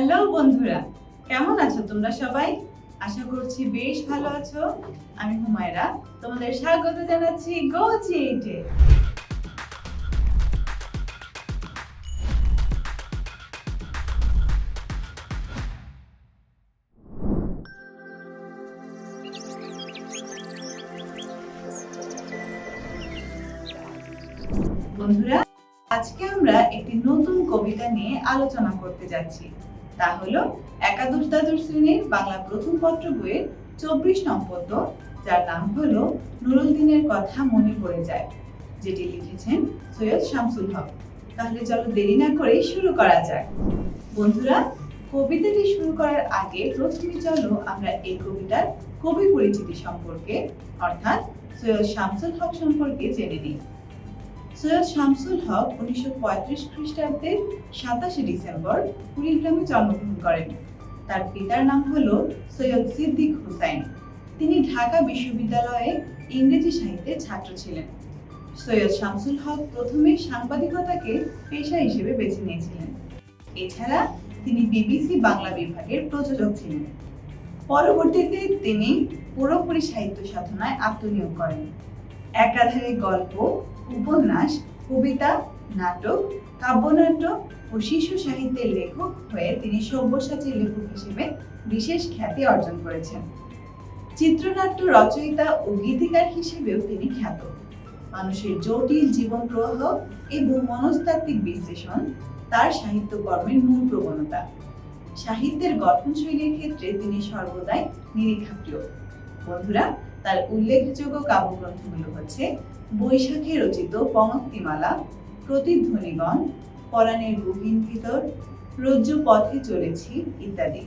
Hello বন্ধুরা, কেমন আছো তোমরা সবাই? আশা করছি বেশ ভালো আছো। আমি হুমায়রা, তোমাদের স্বাগত জানাচ্ছি গো চিটে বন্ধুরা, আজকে আমরা একটি নতুন কবিতা নিয়ে আলোচনা করতে যাচ্ছি। তা হলো একাদশ দ্বাদশ শ্রেণির বাংলা প্রথম পত্র বইয়ের চব্বিশ নং পদ্য, যার নাম হলো নুরুল দিনের কথা মনে পড়ে যায়, যেটি লিখেছেন সৈয়দ শামসুল হক। তাহলে চলো দেরি না করে শুরু করা যাক। বন্ধুরা, কবিতাটি শুরু করার আগে প্রথমে চলো আমরা এই কবিতার কবি পরিচিতি সম্পর্কে, অর্থাৎ সৈয়দ শামসুল হক সম্পর্কে জেনে নিই। সৈয়দ শামসুল হক উনিশশো পঁয়ত্রিশ খ্রিস্টাব্দের সাতাশে ডিসেম্বর কুড়িগ্রামে জন্মগ্রহণ করেন। তার পিতার নাম হলো সৈয়দ সিদ্দিক হুসাইন। তিনি ঢাকা বিশ্ববিদ্যালয়ে ইংরেজি সাহিত্যের ছাত্র ছিলেন। সৈয়দ শামসুল হক প্রথমে সাংবাদিকতাকে পেশা হিসেবে বেছে নিয়েছিলেন। এছাড়া তিনি বিবিসি বাংলা বিভাগের প্রযোজক ছিলেন। পরবর্তীতে তিনি পুরোপুরি সাহিত্য সাধনায় আত্মনিয়োগ করেন। একাধারে গল্প উপন্যাস, কবিতা, নাটক, কাব্যনাট্য ও শিশু সাহিত্যের লেখক হয়ে তিনি সব্যসাচী লেখক হিসেবে বিশেষ খ্যাতি অর্জন করেছেন। চিত্রনাট্য রচয়িতা ও গীতিকার হিসেবেও তিনি খ্যাত। মানুষের জটিল জীবন প্রবাহ এবং মনস্তাত্ত্বিক বিশ্লেষণ তার সাহিত্য কর্মের মূল প্রবণতা। সাহিত্যের গঠনশৈলীর ক্ষেত্রে তিনি সর্বদাই নিরীক্ষাপ্রিয়। বন্ধুরা তার উল্লেখযোগ্য কাব্যগ্রন্থগুলো হচ্ছে বৈশাখে রচিত পঙ্ক্তিমালা, প্রতিধ্বনিগণ পরাণের গভীন ভিতর, রজ্জু পথে চলেছি ইত্যাদি।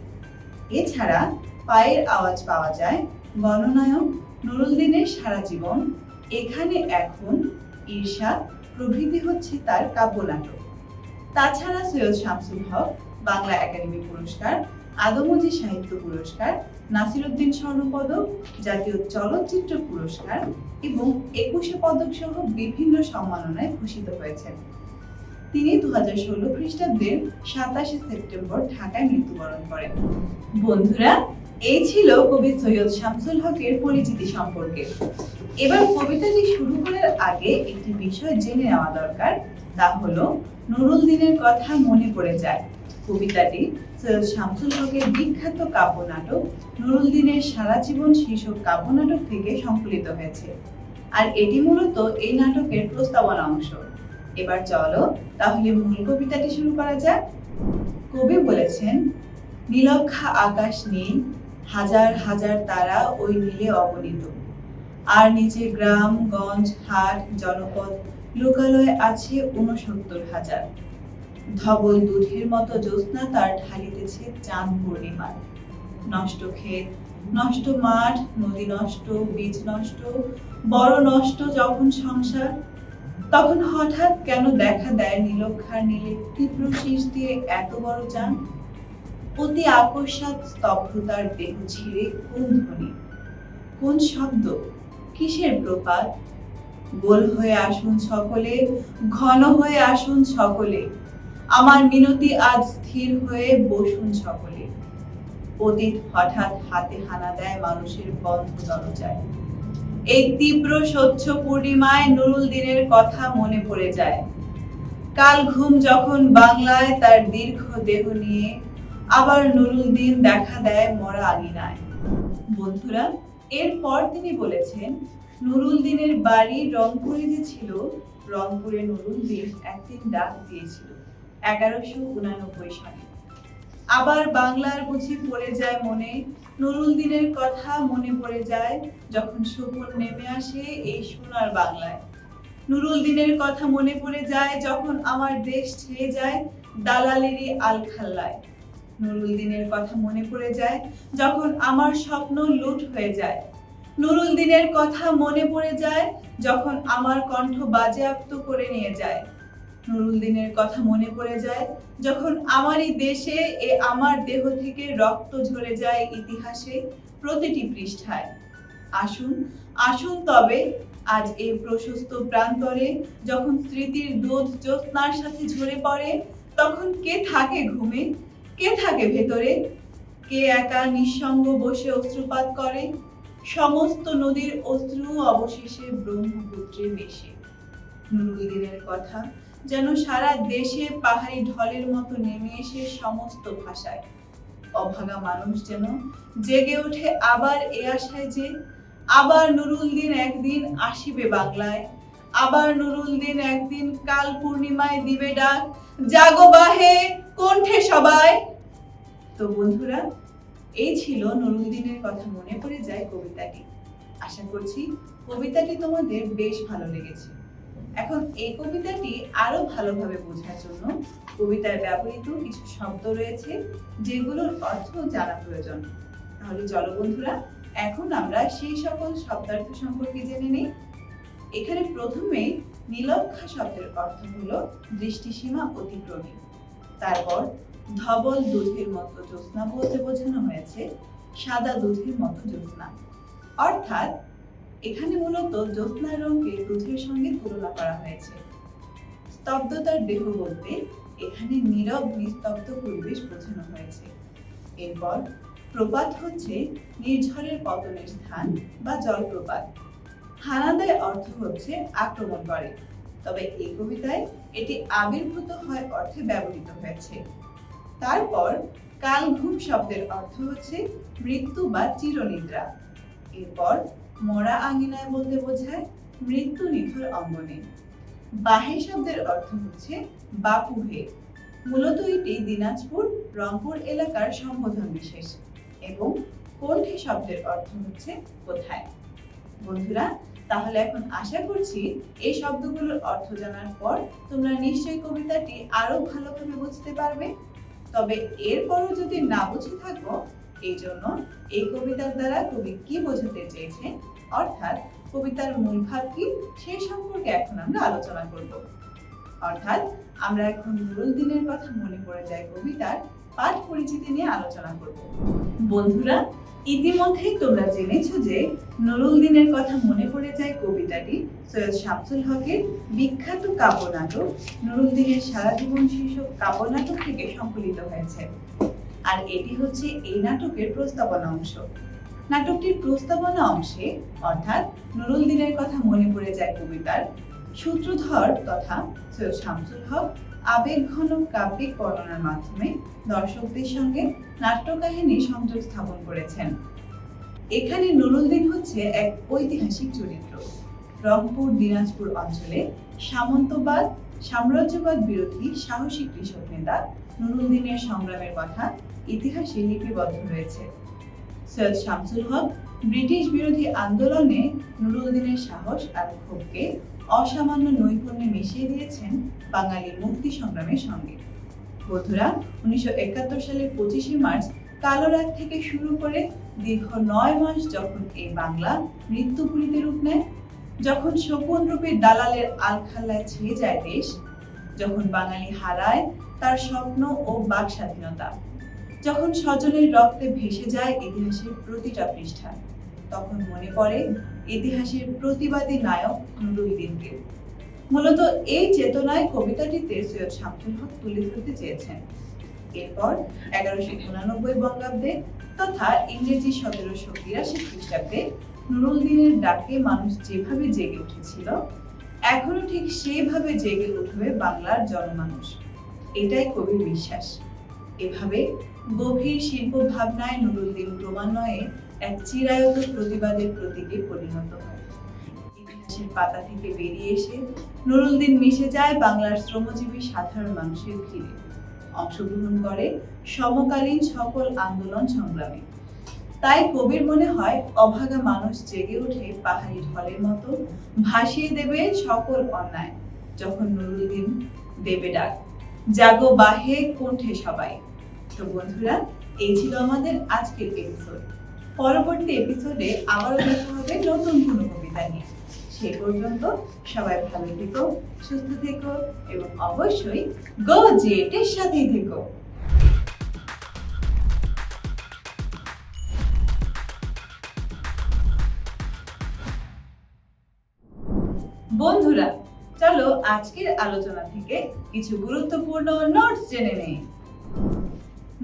এছাড়া পায়ের আওয়াজ পাওয়া যায় গণনায়ক নুরুলদিনের সারা জীবন। এখানে এখন ঈর্ষা প্রভৃতি হচ্ছে তার কাব্যনাটক। তাছাড়া সৈয়দ শামসুল হক বাংলা একাডেমি পুরস্কার আদমজি সাহিত্য পুরস্কার, নাসিরুদ্দিন স্বর্ণপদক, জাতীয় চলচ্চিত্র পুরস্কার এবং একুশে পদক সহ বিভিন্ন সম্মাননায় ভূষিত হয়েছেন। তিনি দু হাজার ষোলো খ্রিস্টাব্দের সাতাশে সেপ্টেম্বর ঢাকায় মৃত্যুবরণ করেন। বন্ধুরা, এই ছিল কবি সৈয়দ শামসুল হকের পরিচিতি সম্পর্কে। এবার কবিতাটি শুরু করার আগে একটি বিষয় জেনে নেওয়া দরকার, তা হলো, নুরুল দিনের কথা মনে পড়ে যায়। কবিতাটি সৈয়দ শামসুল হকের বিখ্যাত কাব্যনাটক নুরুল দিনের সারা জীবন শীর্ষক কাব্যনাটক থেকে সংকলিত হয়েছে। আর এটি মূলত এই নাটকের প্রস্তাবনা অংশ। এবার চলো তাহলে মূল কবিতাটি শুরু করা যাক। কবি বলেছেন, নীলক্ষা আকাশ নীল হাজার হাজার তারা ওই নীলে অগণিত। আর নিচে গ্রাম, গঞ্জ, হাট, জনপদ, লোকালয় আছে ঊনসত্তর হাজার। ধবল দুধের মতো জ্যোৎস্না তার ঢালিতেছে চাঁদ পূর্ণিমার। নষ্ট ক্ষেত, নষ্ট মাঠ, নদী নষ্ট, বীজ নষ্ট, বড় নষ্ট যখন সংসার, তখন হঠাৎ কেন দেখা দেয় নীলক্ষার নীলে তীব্র শীষ দিয়ে এত বড় চান অতি আকস্মাত স্তব্ধতার দেহ ছিঁড়ে কোন ধ্বনি? কোন শব্দ? কিসের প্রপাত? গোল হয়ে আসুন সকলে, ঘন হয়ে আসুন সকলে আমার মিনতি আজ স্থির হয়ে বসুন সকলে। অতীত হঠাৎ হাতে হানা দেয় মানুষের বন্ধ দরজায়। এই তীব্র স্বচ্ছ পূর্ণিমায় নুরুল দিনের কথা মনে পড়ে যায়। কাল ঘুম যখন বাংলায় তার দীর্ঘ দেহ নিয়ে, আবার নুরুল দিন দেখা দেয় মরা আঙিনায়। বন্ধুরা, এরপর তিনি বলেছেন, নুরুল দিনের বাড়ি রংপুরে যে ছিল, রংপুরে নুরুল দিন একদিন ডাক দিয়েছিল। এগারোশো উনানব্বই সালে। আবার বাংলার বুঝি পড়ে যায় মনে, নুরুল দিনের কথা মনে পড়ে যায় যখন শকুন নেমে আসে এই সোনার বাংলায়। নুরুল দিনের কথা মনে পড়ে যায় যখন আমার দেশ ছেয়ে যায় দালালেরই আলখাল্লায়। নুরুল দিনের কথা মনে পড়ে যায় যখন আমার স্বপ্ন লুট হয়ে যায়। নুরুল দিনের কথা মনে পড়ে যায় যখন আমার কণ্ঠ বাজেয়াপ্ত করে নিয়ে যায়। নুরুল দিনের কথা মনে পড়ে যায়, যখন আমারই দেশে এ আমার দেহ থেকে রক্ত ঝরে যায় ইতিহাসে প্রতিটি পৃষ্ঠায়। আসুন আসুন তবে আজ এই প্রশস্ত প্রান্তরে যখন স্মৃতির দুধ জ্যোৎস্নার সাথে ঝরে পড়ে, তখন কে থাকে ঘুমে? কে থাকে ভেতরে? কে একা নিঃসঙ্গ বসে অশ্রুপাত করে? সমস্ত নদীর অশ্রু অবশেষে ব্রহ্মপুত্রে মেশে। নুরুল কথা যেন সারা দেশে পাহাড়ি ঢলের মতো নেমে এসে সমস্ত ভাষায়। অভাগা মানুষ যেন জেগে ওঠে আবার এ আশায় যে, আবার নুরুল দিন একদিন আসিবে বাংলায়, আবার নুরুল দিন একদিন কাল পূর্ণিমায় দিবে ডাক, জাগো বাহে কণ্ঠে সবাই। তো বন্ধুরা, এই ছিল নুরুল দিনের কথা মনে পড়ে যায় কবিতাটি। আশা করছি কবিতাটি তোমাদের বেশ ভালো লেগেছে। এখন এই কবিতাটি আরও ভালোভাবে বোঝার জন্য কবিতায় ব্যবহৃত কিছু শব্দ রয়েছে যেগুলোর অর্থ জানা প্রয়োজন। তাহলে চলো বন্ধুরা, এখন আমরা সেই সকল শব্দার্থ সম্পর্কে জেনে নিই। এখানে প্রথমে নীলক্ষা শব্দের অর্থ হলো দৃষ্টিসীমা অতিক্রমী। তারপর ধবল দুধের মতো জ্যোৎস্না বলতে বোঝানো হয়েছে, সাদা দুধের মতো জ্যোৎস্না। অর্থাৎ এখানে মূলত জ্যোৎস্নার রঙকে দুধের সঙ্গে তুলনা করা হয়েছে। স্তব্ধতার দেহ বলতে এখানে নীরব নিস্তব্ধ পরিবেশ বোঝানো হয়েছে। এরপর প্রপাত হচ্ছে নির্ঝরের পতনের স্থান বা জলপ্রপাত। হানাদায় অর্থ হচ্ছে আক্রমণ করে। তবে এই কবিতায় এটি আবির্ভূত হয় অর্থে ব্যবহৃত হয়েছে। তারপর কাল ঘুম শব্দের অর্থ হচ্ছে মৃত্যু বা চিরনিদ্রা। এরপর মরা আঙিনায় বলতে বোঝায় মৃত্যু নিথর অঙ্গনে। বাহে শব্দের অর্থ হচ্ছে বাপুহে মূলত এটি দিনাজপুর, রংপুর এলাকার সম্বোধন বিশেষ এবং কণ্ঠে শব্দের অর্থ হচ্ছে কোথায়। বন্ধুরা, তাহলে এখন আশা করছি এই শব্দগুলোর অর্থ জানার পর তোমরা নিশ্চয়ই কবিতাটি আরও ভালোভাবে বুঝতে পারবে। তবে এরপরও যদি না বুঝে থাকো এই জন্য এই কবিতার দ্বারা কবি কি বোঝাতে চেয়েছেন অর্থাৎ কবিতার মূল ভাব কি? সেই সম্পর্কে এখন আমরা আলোচনা করব। অর্থাৎ আমরা এখন কথা মনে পড়ে যায় কবিতার পাঠ পরিচিতি নিয়ে আলোচনা করব। বন্ধুরা ইতিমধ্যেই তোমরা জেনেছো যে নুরুল দিনের কথা মনে পড়ে যায় কবিতাটি সৈয়দ শামসুল হকের বিখ্যাত কাব্য নাটক নুরুল দিনের সারা জীবন শীর্ষক কাব্য নাটক থেকে সংকলিত হয়েছে। আর এটি হচ্ছে এই নাটকের প্রস্তাবনা অংশ। নাটকটির প্রস্তাবনা অংশে অর্থাৎ নুরুল দিনের কথা মনে পড়ে যায় কবিতার সূত্রধর তথা সৈয়দ শামসুল হক আবেগ ঘন কাব্যিক বর্ণনার মাধ্যমে দর্শকদের সঙ্গে নাট্যকাহিনী সংযোগ স্থাপন করেছেন। এখানে নুরুল দিন হচ্ছে এক ঐতিহাসিক চরিত্র। রংপুর, দিনাজপুর অঞ্চলে সামন্তবাদ, সাম্রাজ্যবাদ বিরোধী সাহসী কৃষক নেতা নুরুল দিনের সংগ্রামের কথা ইতিহাসে লিপিবদ্ধ রয়েছে সৈয়দ শামসুল হক ব্রিটিশ বিরোধী আন্দোলনে নুরুল দিনের সাহস আর ক্ষোভকে অসামান্য নৈপুণ্যে মিশিয়ে দিয়েছেন বাঙালির মুক্তি সংগ্রামের সঙ্গে। বন্ধুরা, উনিশশো একাত্তর সালের পঁচিশে মার্চ কালো রাত থেকে শুরু করে দীর্ঘ নয় মাস যখন এই বাংলা মৃত্যুপুরীতে রূপ নেয়, যখন শকুন রূপে দালালের আলখাল্লায় ছেয়ে যায় দেশ, যখন বাঙালি হারায় তার স্বপ্ন ও বাক স্বাধীনতা যখন স্বজনের রক্তে ভেসে যায় ইতিহাসের প্রতিটা পৃষ্ঠা, তখন মনে পড়ে ইতিহাসের প্রতিবাদী নায়ক নুরুল দিনকে মূলত এই চেতনায় কবিতাটিতে সৈয়দ শামসুল হক তুলে ধরতে চেয়েছেন। এরপর এগারোশো উনানব্বই বঙ্গাব্দে তথা ইংরেজি সতেরোশো বিরাশি খ্রিস্টাব্দে নুরুল দিনের ডাকে মানুষ যেভাবে জেগে উঠেছিল, এখনও ঠিক সেইভাবে জেগে উঠবে বাংলার জনমানুষ। এটাই কবির বিশ্বাস। এভাবে গভীর শিল্প ভাবনায় নুরুল দিন ক্রমান্বয়ে এক চিরায়ত প্রতিবাদের প্রতীকে পরিণত হয়। ইতিহাসের পাতা থেকে বেরিয়ে এসে নুরুল দিন মিশে যায় বাংলার শ্রমজীবী সাধারণ মানুষের ভিড়ে অংশগ্রহণ করে সমকালীন সকল আন্দোলন সংগ্রামে। তাই কবির মনে হয় অভাগা মানুষ জেগে ওঠে পাহাড়ি ঢলের মতো, ভাসিয়ে দেবে সকল অন্যায়, যখন নুরুল দিন দেবে ডাক। জাগো বাহে, কণ্ঠে সবাই। তো বন্ধুরা, এই ছিল আমাদের আজকের এপিসোড পরবর্তী এপিসোডে আবারও দেখা হবে নতুন কোনো কবিতা নিয়ে। সে পর্যন্ত সবাই ভালো থেকো, সুস্থ থেকো এবং অবশ্যই গো সাথেই থেকো। বন্ধুরা, চলো আজকের আলোচনা থেকে কিছু গুরুত্বপূর্ণ নোটস জেনে নেই।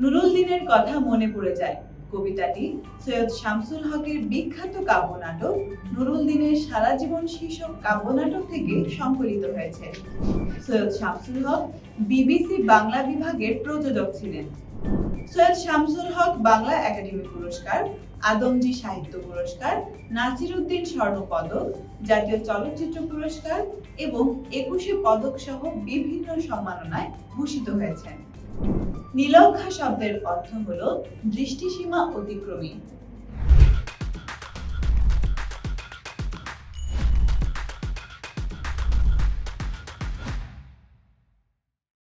নুরুল দিনের কথা মনে পড়ে যায়। কবিতাটি সৈয়দ শামসুল হকের বিখ্যাত কাব্যনাটক নুরুল দিনের সারা জীবন শীর্ষক কাব্যনাটক থেকে সংকলিত হয়েছে। সৈয়দ শামসুল হক বিবিসি বাংলা বিভাগের প্রযোজক ছিলেন। সৈয়দ শামসুল হক বাংলা একাডেমি পুরস্কার, আদমজি সাহিত্য পুরস্কার নাসির উদ্দিন স্বর্ণ পদক জাতীয় চলচ্চিত্র পুরস্কার এবং একুশে পদক সহ বিভিন্ন সম্মাননায় ভূষিত হয়েছেন। নীলক্ষা শব্দের অর্থ হল দৃষ্টিসীমা অতিক্রমী।